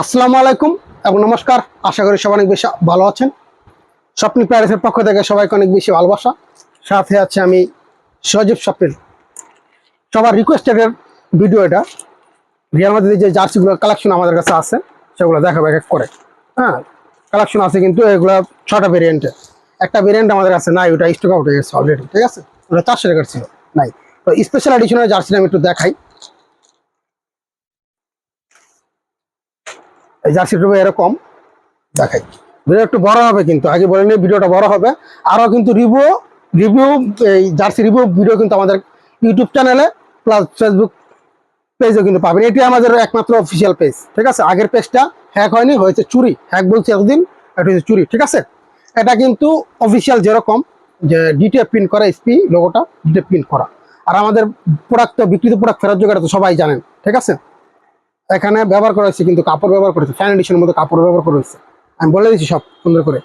আসসালামু আলাইকুম এবং নমস্কার। আশা করি সবাই অনেক বেশি ভালো আছেন। স্বপ্নি প্যারেসের পক্ষ থেকে সবাইকে অনেক বেশি ভালোবাসা। সাথে আছে আমি সজীব স্বপ্নিল। সবার রিকোয়েস্টেড ভিডিও এটা। রিয়াল মাদ্রিদের যে জার্সিগুলো কালেকশন আমাদের কাছে আছে, সেগুলো দেখাবো এক এক করে। হ্যাঁ কালেকশন আছে কিন্তু এগুলো ছটা ভেরিয়েন্টের একটা ভেরিয়েন্ট আমাদের কাছে নাই, ওটা স্টক আউট হয়ে গেছে অলরেডি ঠিক আছে? ওটা চারশো টাকার ছিল, নাই। তো স্পেশাল এডিশনের জার্সিটা আমি একটু দেখাই। এই জার্সিটা এরকম দেখাই। ভিডিও একটু বড় হবে কিন্তু, আগে বলে নিই ভিডিওটা বড় হবে। আরও কিন্তু রিভিউ রিভিউ এই জার্সি রিভিউ ভিডিও কিন্তু আমাদের ইউটিউব চ্যানেলে প্লাস ফেসবুক পেজও কিন্তু পাবেন। এটি আমাদের একমাত্র অফিসিয়াল পেজ ঠিক আছে? আগের পেজটা হ্যাক হয়নি, হয়েছে চুরি। হ্যাক বলছি এতদিন এটা হচ্ছে চুরি, ঠিক আছে? এটা কিন্তু অফিসিয়াল যেরকম, যে ডিটে প্রিন্ট করা এসপি লোগোটা ডিটে প্রিন্ট করা। আর আমাদের প্রোডাক্ট তো বিকৃত প্রোডাক্ট ফেরত যোগাটা তো সবাই জানেন, ঠিক আছে? এখানে ব্যবহার করা হয়েছে কিন্তু কাপড় ব্যবহার করেছে ফ্যান এডিশনের মতো কাপড় ব্যবহার করা হয়েছে। আমি বলে দিচ্ছি সব, সুন্দর করে।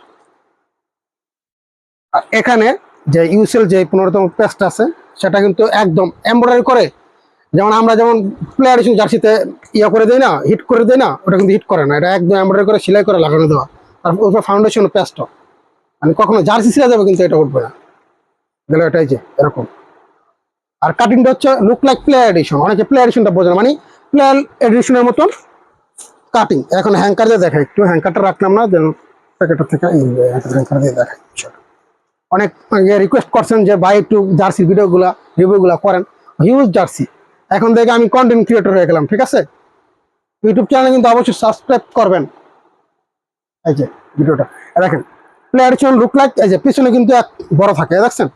এখানে যে ইউসেল যে পনেরোতম পেস্ট আছে, সেটা কিন্তু একদম এমব্রয়ডারি করে। যেমন আমরা যেমন প্লেয়ার এডিশন জার্সিতে ইয়ে করে দিই না হিট করে দিই না, ওটা কিন্তু হিট করে না। এটা একদম এমব্রয়ডারি করে সেলাই করে লাগানো দেওয়া। আর ওর ফাউন্ডেশন পেস্ট মানে কখনো জার্সি ছিঁড়ে যাবে কিন্তু এটা উঠবে না। গেলে এটাই যে, এরকম। আর কাটিংটা হচ্ছে লুক লাইক প্লেয়ার এডিশন অনেকে প্লেয়ার এডিশনটা বোঝে না। মানে প্লেয়ার এডিশনের মতন কাটিং এখন হ্যাঙ্কার দিয়ে দেখাই। একটু হ্যাঙ্কারটা রাখলাম না যেন প্যাকেটের থেকে হ্যাঙ্কার দিয়ে দেখাই অনেক রিকোয়েস্ট করছেন যে ভাই একটু জার্সি ভিডিওগুলা রিভিউগুলা করেন। হিউজ জার্সি এখন থেকে আমি কন্টেন্ট ক্রিয়েটর হয়ে গেলাম, ঠিক আছে? ইউটিউব চ্যানেলে কিন্তু অবশ্যই সাবস্ক্রাইব করবেন। এই যে ভিডিওটা দেখেন প্লেয়ার এডিশন লুক লাইক এই যে পিছনে কিন্তু এক বড় থাকে, দেখছেন?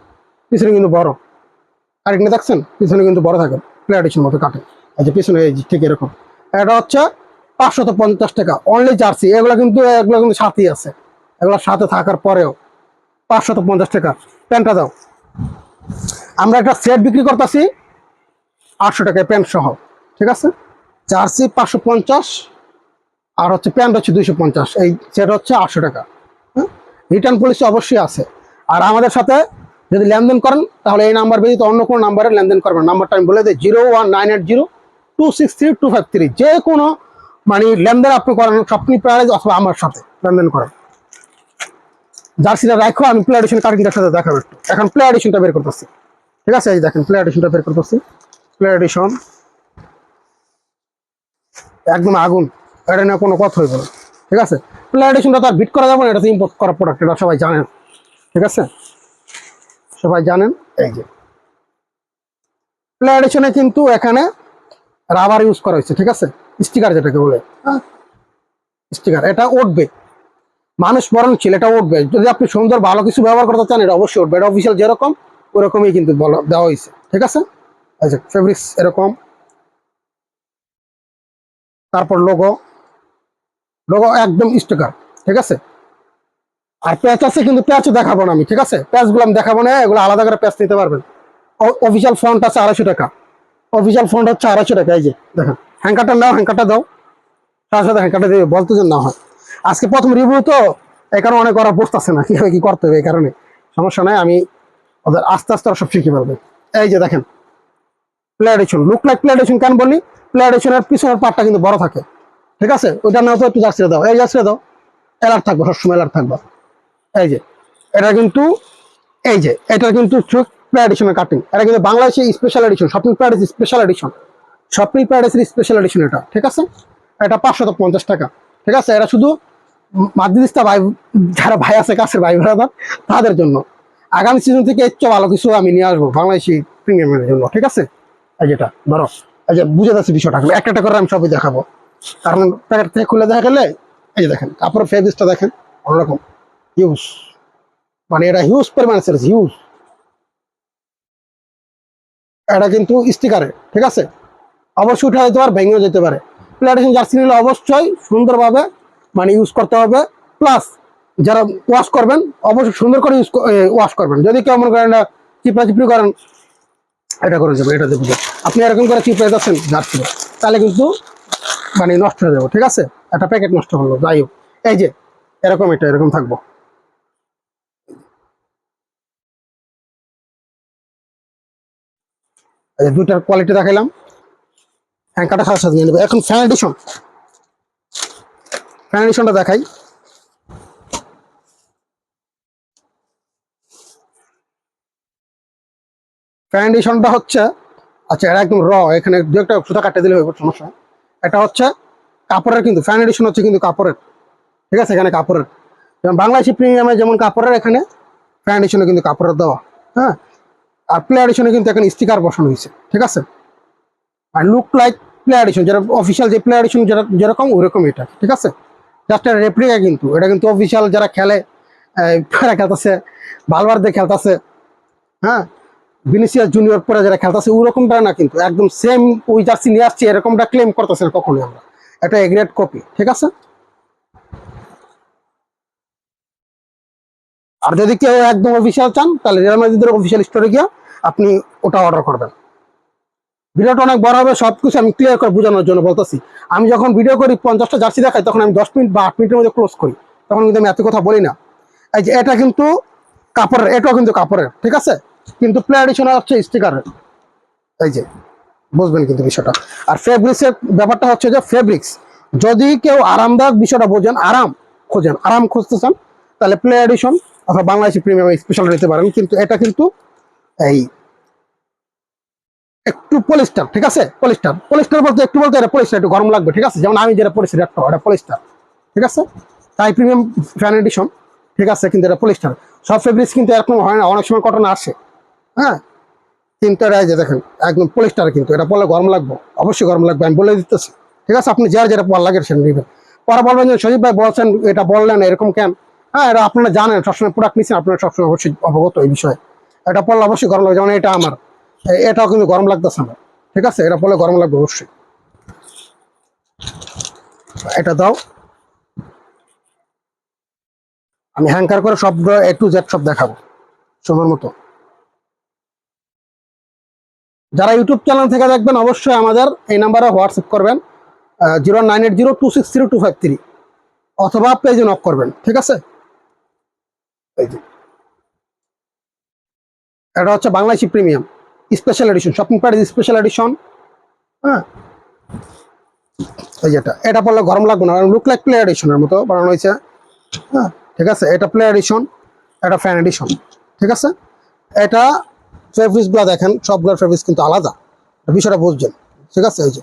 পিছনে কিন্তু বড়। আরেকটা দেখছেন? পিছনে কিন্তু বড় থাকে প্লেয়ার মতো কাটে যে পিছনে এই ঠিক এরকম। এটা হচ্ছে পাঁচশত পঞ্চাশ টাকা অনলি জার্সি। এগুলো কিন্তু এগুলো কিন্তু সাথেই আছে। এগুলো সাথে থাকার পরেও পাঁচশত পঞ্চাশ টাকা। প্যান্টটা দাও। আমরা একটা সেট বিক্রি করতেছি, আটশো টাকায় প্যান্ট সহ, ঠিক আছে? জার্সি পাঁচশো পঞ্চাশ, আর হচ্ছে প্যান্ট হচ্ছে দুইশো পঞ্চাশ। এই সেট হচ্ছে আটশো টাকা। রিটার্ন পলিসি অবশ্যই আছে। আর আমাদের সাথে যদি লেনদেন করেন, তাহলে এই নাম্বার ব্যতীত অন্য কোনো নাম্বারে লেনদেন করবেন। নাম্বারটা আমি বলে দিই, zero one nine eight zero two six three two five three যে কোনো মানে লেনদেন আপনি করেন স্বপ্নি প্রাইজ অথবা আমার সাথে লেনদেন করেন। জার্সিটা রাখো, আমি প্লে এডিশন কাটিংটার সাথে দেখাবো একটু। এখন প্লে এডিশনটা বের করতেছি। ঠিক আছে? এই দেখেন প্লে এডিশনটা বের করতেছি। প্লে একদম আগুন। এটা নিয়ে কোনো কথা হইব না। ঠিক আছে? প্লে এডিশনটা তো আর বিট করা যাবে না, এটা ইম্পোর্ট করা প্রোডাক্ট এটা সবাই জানেন। ঠিক আছে? সবাই জানেন? এই যে। প্লে এডিশনে কিন্তু এখানে রাবার ইউজ করা হয়েছে, ঠিক আছে? স্টিকার যেটাকে বলে। স্টিকার, এটা উঠবে। মানুষ ছিল এটা উঠবে। যদি আপনি সুন্দর ভালো কিছু ব্যবহার করতে চান, এটা অবশ্যই উঠবে। এটা অফিসিয়াল যেরকম, ওরকমই কিন্তু দেওয়া হয়েছে, ঠিক আছে? যে ফেব্রিক্স এরকম। তারপর লোগো লোগো একদম স্টিকার ঠিক আছে? আর প্যাচ আছে কিন্তু প্যাচও দেখাবো না আমি, ঠিক আছে? প্যাচগুলো আমি দেখাবো না, এগুলো আলাদা করে প্যাচ নিতে পারবেন। অফিসিয়াল ফন্ট আছে আড়াইশো টাকা। অফিসিয়াল ফন্ট হচ্ছে আড়াইশো টাকা, এই যে দেখেন। হ্যাঙ্কারটা নাও হ্যাঙ্কারটা দাও। তার সাথে হ্যাঙ্কারটা দিয়ে বলতে যে না হয়। আজকে প্রথম রিভিউ তো, এই কারণে অনেক ওরা বসতেছে না, কীভাবে কি করতে হবে এই কারণে। সমস্যা নাই, আমি ওদের আস্তে আস্তে ওরা সব শিখে পারবে এই যে দেখেন play edition look like play edition কেন বলি প্লে এডিশনের পিছনের পার্টটা কিন্তু বড় থাকে। ঠিক আছে? ওইটা না তো একটু জার্সিটা দাও। এই জার্সিটা দাও। এলার থাকবে, সবসময় এলার থাকবে। এই যে, এটা কিন্তু, এই যে, এটা কিন্তু প্লে এডিশনের কাটিং এটা কিন্তু বাংলাদেশে special edition shopping Paris special edition shopping প্যারিসের স্পেশাল এডিশন এটা, ঠিক আছে? এটা পাঁচশত পঞ্চাশ টাকা, ঠিক আছে? এটা শুধু মাদ্রিস্তা ভাই, যারা ভাই আছে, কাছের ভাই ব্রাদার, তাদের জন্য। আগামী সিজন থেকে এর চেয়ে ভালো কিছু আমি নিয়ে আসব বাংলাদেশি প্রিমিয়ামের জন্য, ঠিক আছে? এই যেটা ধরো। এই যে বুঝে যাচ্ছে বিষয়টা একটা একটা করে আমি সবই দেখাবো। কারণ প্যাকেট থেকে খুলে দেখা গেলে, এই যে দেখেন কাপড়ের ফেব্রিক্সটা দেখেন, অন্যরকম। হিউজ মানে এটা হিউজ পরিমাণে সেরেছে হিউজ এটা কিন্তু স্টিকারে ঠিক আছে? অবশ্যই উঠে যেতে পারে, ভেঙেও যেতে পারে। প্লেটেশন জার্সি নিলে অবশ্যই সুন্দরভাবে মানে ইউজ করতে হবে। প্লাস যারা ওয়াশ করবেন, অবশ্যই সুন্দর করে ইউজ ওয়াশ করবেন। যদি কেউ মনে করেন চিপড়া চিপড়ি করেন, এটা করে যাবে এটা দেবো। আপনি এরকম করে চিপড়ে যাচ্ছেন জার্সি তাহলে কিন্তু মানে নষ্ট হয়ে যাবে, ঠিক আছে? একটা প্যাকেট নষ্ট হলো, যাই হোক। এই যে, এরকম এটা, এরকম থাকব। যে দুইটার কোয়ালিটি দেখাইলাম। হ্যাঙ্কারটা খারাপ সাথে নিয়ে নেবে। এখন ফ্যান এডিশন ফ্যান এডিশনটা দেখাই। ফ্যান এডিশনটা হচ্ছে আচ্ছা এটা একদম র এখানে দু একটা সুতা কাটতে দিলে হবে সমস্যা এটা হচ্ছে কাপড়ের কিন্তু ফ্যান এডিশন হচ্ছে কিন্তু কাপড়ের। ঠিক আছে, এখানে কাপড়ের। যেমন বাংলাদেশি প্রিমিয়ামে যেমন কাপড়ের এখানে ফ্যান এডিশনে কিন্তু কাপড়ের দেওয়া। হ্যাঁ? আর প্লে এডিশনে কিন্তু এখানে স্টিকার বসানো হয়েছে, ঠিক আছে? আর লুক লাইক প্লে এডিশন যেটা অফিসিয়াল যে প্লে এডিশন যেটা যেরকম, ওরকম এটা, ঠিক আছে? জাস্ট রেপ্লিকা কিন্তু, এটা কিন্তু অফিসিয়াল যারা খেলে তারা খেলতেছে বালবার দিয়ে খেলতেছে হ্যাঁ? ভিনিসিয়াস জুনিয়র পরে যারা খেলতেছে ওরকমটা না কিন্তু, একদম সেম ওই জার্সি নিয়ে আসছে, এরকমটা ক্লেম করতেছে কখনোই আমরা। এটা এগ্রেড কপি ঠিক আছে? আর যদি কেউ একদম অফিসিয়াল চান, তাহলে রিয়াল মাদ্রিদের অফিসিয়াল স্টোরে গিয়ে আপনি ওটা অর্ডার করবেন। ভিডিওটা অনেক বড় হবে সব কিছু আমি ক্লিয়ার করে বোঝানোর জন্য বলতেছি। আমি যখন ভিডিও করি, পঞ্চাশটা জার্সি দেখাই, তখন আমি দশ মিনিট বা আট মিনিটের মধ্যে ক্লোজ করি। তখন কিন্তু আমি এত কথা বলি না। এই যে এটা কিন্তু কাপড়ের, এটাও কিন্তু কাপড়ের, ঠিক আছে? কিন্তু প্লে এডিশন হচ্ছে স্টিকারের এই যে, বুঝবেন কিন্তু বিষয়টা। আর ফেব্রিক্সের ব্যাপারটা হচ্ছে যে ফেব্রিক্স যদি কেউ আরামদায়ক বিষয়টা বোঝেন, আরাম খোঁজেন, আরাম খুঁজতে চান, তাহলে প্লে এডিশন অথবা বাংলাদেশি প্রিমিয়াম স্পেশাল নিতে পারেন, কিন্তু এটা কিন্তু এই একটু পলিস্টার ঠিক আছে? পলিস্টার পলিস্টার বলতে একটু বলতে এটা পলিস্টার একটু গরম লাগবে, ঠিক আছে? যেমন আমি যেটা পলিস্টার একটা এটা পলিস্টার ঠিক আছে? তাই প্রিমিয়াম ফ্যান এডিশন ঠিক আছে? কিন্তু এটা পলিস্টার সব ফেব্রিক্স কিন্তু এরকম হয় না, অনেক সময় কটন আসে। হ্যাঁ? কিন্তু এটা যে দেখেন, একদম পলিস্টার কিন্তু। এটা পরলে গরম লাগবে, অবশ্যই গরম লাগবে, আমি বলে দিতেছি। ঠিক আছে? আপনি যার যেটা পর লাগে সেটা নেবেন। পরে বলবেন যে সজীব ভাই বলছেন, এটা বললেন এরকম কেন? হ্যাঁ এটা আপনারা জানেন, সবসময় প্রোডাক্ট নিচ্ছেন আপনারা সবসময় অবশ্যই অবগত এই বিষয়ে। এটা পড়লে অবশ্যই গরম লাগবে, যেমন এটা আমার। এটাও কিন্তু গরম লাগতেছে আমার, ঠিক আছে? এটা পড়লে গরম লাগবে অবশ্যই। এটা দাও। আমি হ্যাঙ্কার করে সব এ টু জেড সব দেখাবো সময়ের মতো। যারা ইউটিউব চ্যানেল থেকে দেখবেন, অবশ্যই আমাদের এই নাম্বারে হোয়াটসঅ্যাপ করবেন zero nine eight zero two six zero two five three অথবা পেজে নক করবেন, ঠিক আছে? এটা হচ্ছে Bangladeshi premium. Special edition shopping pad special edition হ্যাঁ। এটা। পড়লে গরম লাগবে না লুক লাইক প্লে এডিশনের মতো বানানো হয়েছে। হ্যাঁ ঠিক আছে? এটা প্লে এডিশন এটা ফ্যান এডিশন ঠিক আছে? এটা ফেব্রিক্সগুলো দেখেন সবগুলোর ফেব্রিক্স কিন্তু আলাদা। বিষয়টা বুঝছেন, ঠিক আছে? এই যে।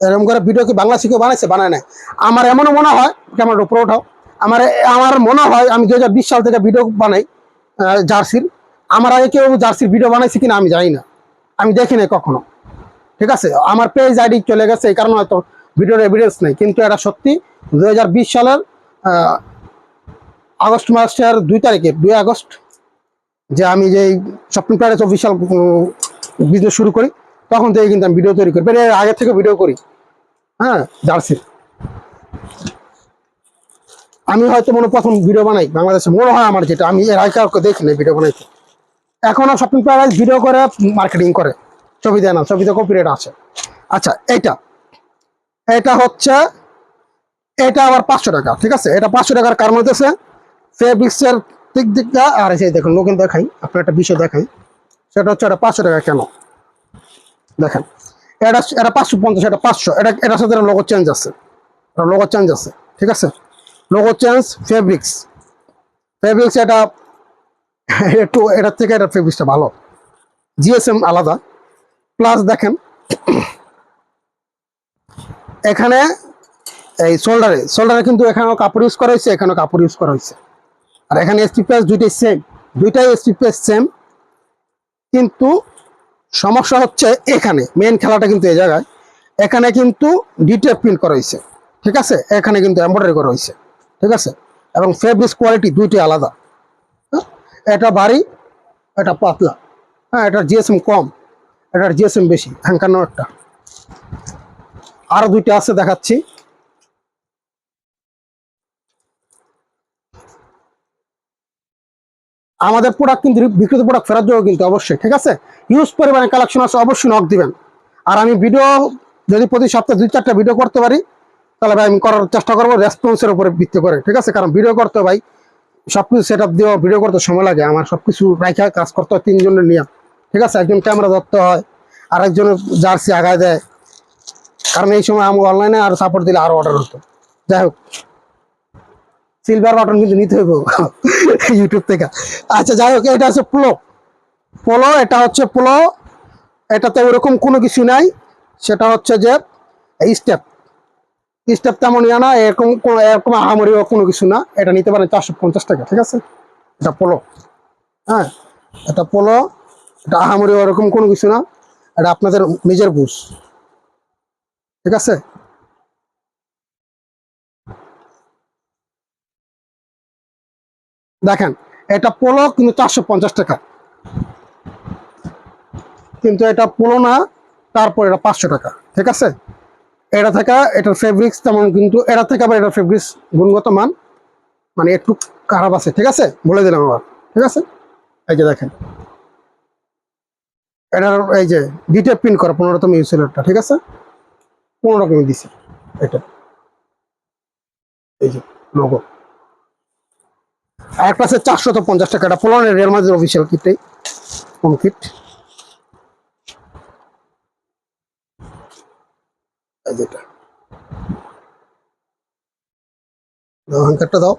এরকম করে ভিডিও কি বাংলা শিখে বানাইছে, বানায় নাই? আমার এমনও মনে হয় ক্যামেরার উপরে ওঠাও। আমার আমার মনে হয় আমি দু হাজার বিশ সাল থেকে ভিডিও বানাই জার্সির। আমার আগে কেউ জার্সির ভিডিও বানাইছে কিনা আমি জানি না। আমি দেখি নাই কখনো। ঠিক আছে? আমার পেজ আইডি চলে গেছে, এই কারণে হয়তো ভিডিওর এভিডেন্স নেই। কিন্তু এটা সত্যি দুই হাজার বিশ সালের আগস্ট মাসের দুই তারিখে, দুই আগস্ট, যে আমি যে শপিং প্যারেস অফিসিয়াল বিজনেস শুরু করি, তখন থেকে কিন্তু আমি ভিডিও তৈরি করি। আগে থেকে ভিডিও করি। হ্যাঁ জার্সির। আমি হয়তো মনে প্রথম ভিডিও বানাই, বাংলাদেশে মনে হয় আমার যেটা, আমি এর আগে দেখি না ভিডিও বানাইতে। এখনও শপিং প্যারাইজ ভিডিও করে মার্কেটিং করে। ছবি দেয় না ছবিতে কপিরাইট আছে। আচ্ছা এইটা। এটা হচ্ছে, এটা আবার পাঁচশো টাকা, ঠিক আছে? এটা পাঁচশো টাকার কারণ হতেছে ফেব্রিক্সের দিক দিকটা, আর যে দেখুন লোকেল দেখাই, আপনার একটা বিষয় দেখাই। সেটা হচ্ছে, এটা পাঁচশো টাকা কেন? দেখেন, এটা এটা পাঁচশো পঞ্চাশ, এটা পাঁচশো, এটা, এটার সাথে লোগো চেঞ্জ আছে। লোগো চেঞ্জ আছে, ঠিক আছে? লোগো চেঞ্জ ফেব্রিক্স ফেব্রিক্স এটা একটু, এটার থেকে এটা ফেব্রিক্সটা ভালো। জিএসএম আলাদা। প্লাস দেখেন, এখানে এই শোল্ডারে শোল্ডারে কিন্তু এখানেও কাপড় ইউজ করা হয়েছে, এখানেও কাপড় ইউজ করা হয়েছে। আর এখানে এসপি প্যাস দুইটাই সেম দুইটাই এসপি প্যাস সেম কিন্তু সমস্যা হচ্ছে এখানে মেন খেলাটা কিন্তু এই জায়গায়। এখানে কিন্তু ডিটেল প্রিন্ট করা হয়েছে, ঠিক আছে? এখানে কিন্তু এমব্রয়ডারি করা হয়েছে। ঠিক আছে? এবং ফেব্রিক্স কোয়ালিটি দুইটি আলাদা। হ্যাঁ? এটা ভারী, এটা পাতলা। হ্যাঁ এটার জিএসএম কম, এটার জিএসএম বেশি হ্যাঙ্কার একটা আরও দুইটা আছে দেখাচ্ছি। আমাদের প্রোডাক্ট কিন্তু, বিক্রিত প্রোডাক্ট ফেরত দেবো কিন্তু অবশ্যই, ঠিক আছে? ইউজ পরিমাণে কালেকশন আছে, অবশ্যই নক দিবেন। আর আমি ভিডিও যদি প্রতি সপ্তাহে দুই চারটা ভিডিও করতে পারি তাহলে ভাই আমি করার চেষ্টা করব রেসপন্সের উপরে ভিত্তি করে, ঠিক আছে? কারণ ভিডিও করতে ভাই, সবকিছু সেট আপ দিয়েও ভিডিও করতে সময় লাগে। আমার সবকিছু রাখা কাজ করতে হয় তিনজনের নিয়ে ঠিক আছে? একজন ক্যামেরা ধরতে হয় আর একজনের জার্সি আগায় দেয়। কারণ এই সময় আমি অনলাইনে আর সাপোর্ট দিলে আরও অর্ডার হতো। যাই হোক সিলভার বাটন কিন্তু নিতে হইব ইউটিউব থেকে। আচ্ছা যাই হোক, এটা হচ্ছে পোলো পোলো এটা হচ্ছে পোলো এটাতে ওরকম কোনো কিছু নাই। সেটা হচ্ছে যে স্টেপ স্টেপ তেমন ইয়া না, এরকম কোনো, এরকম আহামরি কোনো কিছু না। এটা নিতে পারেন চারশো পঞ্চাশ টাকা, ঠিক আছে? এটা পোলো। হ্যাঁ এটা পোলো, এটা আহামরি ওরকম কোনো কিছু না। এটা আপনাদের নিজের বুঝ ঠিক আছে? দেখেন, এটা পোলো কিন্তু চারশো পঞ্চাশ টাকা। কিন্তু এটা পোলো না, তারপর এটা পাঁচশো টাকা, ঠিক আছে? এটা থাকা, এটার ফেব্রিক্স তেমন কিন্তু, এটা থেকে আবার এটার ফেব্রিক্স গুণগত মান মানে একটু খারাপ আছে, ঠিক আছে? বলে দিলাম আবার, ঠিক আছে? এই যে দেখেন। এটার এই যে ডিটেল প্রিন্ট করা পনেরোতম ইউসিলেটটা ঠিক আছে? পনেরো রকমের দিছে, এটা। এই যে লোগো আর একটা আছে চারশত পঞ্চাশ টাকা, এটা পোলনের রিয়াল মাদ্রিদ অফিসিয়াল কিটটাই হোম কিট যেটা। দাও।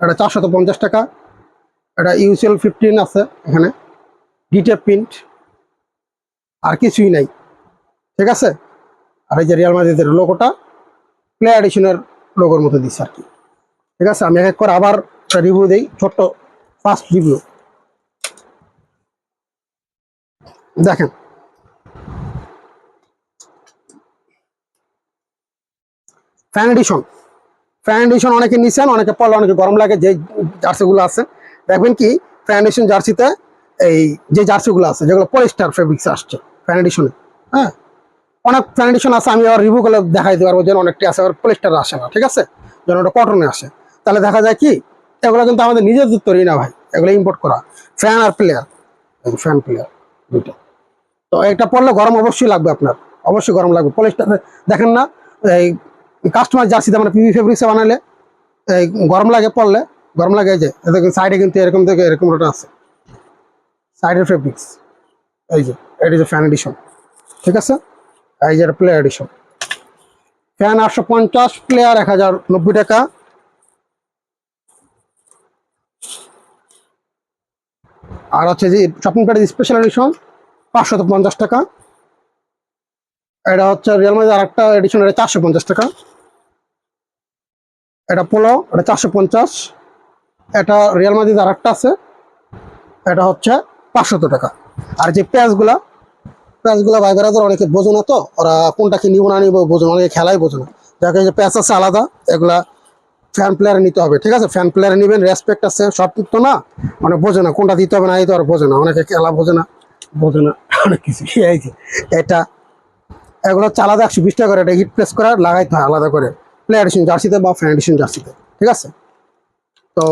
দাও পঞ্চাশ টাকা। এটা ফিফটিন আছে এখানে। প্রিন্ট আর কিছুই নাই। ঠিক আছে? আর এই যে রিয়াল প্লে লোগোর মতো দিচ্ছে আর কি। ঠিক আছে? আমি এক করে আবার রিভিউ দিই, ছোট্ট ফার্স্ট রিভিউ দেখেন। ফ্যান এডিশন ফ্যান এডিশন অনেকে নিছেন, অনেকে পড়লে অনেকে গরম লাগে যে জার্সিগুলো আছে। দেখবেন কি ফ্যান এডিশন জার্সিতে এই যে জার্সিগুলো আছে, যেগুলো পলিস্টার ফেব্রিক্স আসছে ফ্যান এডিশনে হ্যাঁ? অনেক ফ্যান এডিশন আছে, আমি আবার রিভিউ করলে দেখাই দিতে পারব যেন অনেকটি আছে, আবার পলিস্টার আসে না, ঠিক আছে? যেন ওটা কটনে আসে। তাহলে দেখা যায় কি এগুলো কিন্তু আমাদের নিজেদের তৈরি না ভাই। এগুলো ইম্পোর্ট করা। ফ্যান আর প্লেয়ার ফ্যান প্লেয়ার দুইটা। তো এটা পড়লে গরম অবশ্যই লাগবে আপনার। অবশ্যই গরম লাগবে। পলিস্টার দেখেন না, এই কাস্টমার জার্সিতে আমরা পিভি ফেব্রিক্সে বানালে এই গরম লাগে পড়লে, গরম লাগে যে দেখুন সাইডে কিন্তু এরকম থেকে এরকম ওটা আছে। সাইডের ফেব্রিক্স এই যে, এটা যে ফ্যান এডিশন ঠিক আছে? এই যে প্লেয়ার এডিশন ফ্যান আটশো পঞ্চাশ প্লেয়ার এক হাজার নব্বই টাকা। আর হচ্ছে যে শপিং প্যাডের স্পেশাল এডিশন পাঁচশত পঞ্চাশ টাকা। এটা হচ্ছে রিয়াল মাদ্রিদ আর একটা এডিশন এটা চারশো পঞ্চাশ টাকা। এটা পোলো এটা চারশো পঞ্চাশ। এটা রিয়াল মাদ্রিদ আর একটা আছে, এটা হচ্ছে পাঁচশত টাকা। আর যে পেঁয়াজগুলা পেঁয়াজগুলা ভাই বেড়াদের অনেকে বোঝো না তো, ওরা কোনটা কি নিব না নিব বোঝো অনেকে খেলাই বোঝো না। যাকে যে পেঁয়াজ আছে আলাদা, এগুলা ফ্যান প্লেয়ার নিতে হবে, ঠিক আছে? ফ্যান প্লেয়ার নেবেন রেসপেক্ট আছে, সব তো না? মানে বোঝে না, কোনটা দিতে হবে না দিতে হবে বোঝে না। অনেকে খেলা বোঝে না বোঝে না, অনেক কিছু। এই এটা, এগুলো আলাদা একশো বিশ টাকা করে, এটা হিট প্রেস করে, লাগাইতে হয় আলাদা করে। প্লে এডিশন জার্সিতে বা ফ্যান এডিশন জার্সিতে ঠিক আছে? তো,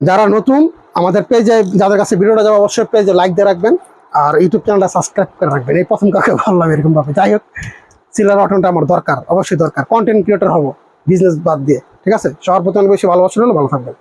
যারা নতুন, আমাদের পেজে যাদের কাছে ভিডিওটা যাবে, অবশ্যই পেজে লাইক দিয়ে রাখবেন, আর ইউটিউব চ্যানেলটা সাবস্ক্রাইব করে রাখবেন। এই প্রথম কাকে ভাবলাম এরকম ভাবে যাই হোক সিলার অটনটা আমার দরকার, অবশ্যই দরকার। কন্টেন্ট ক্রিয়েটর হব। বিজনেস বাদ দিয়ে ঠিক আছে? সবার প্রতি অনেক বেশি ভালোবাসা হলো ভালো থাকবেন।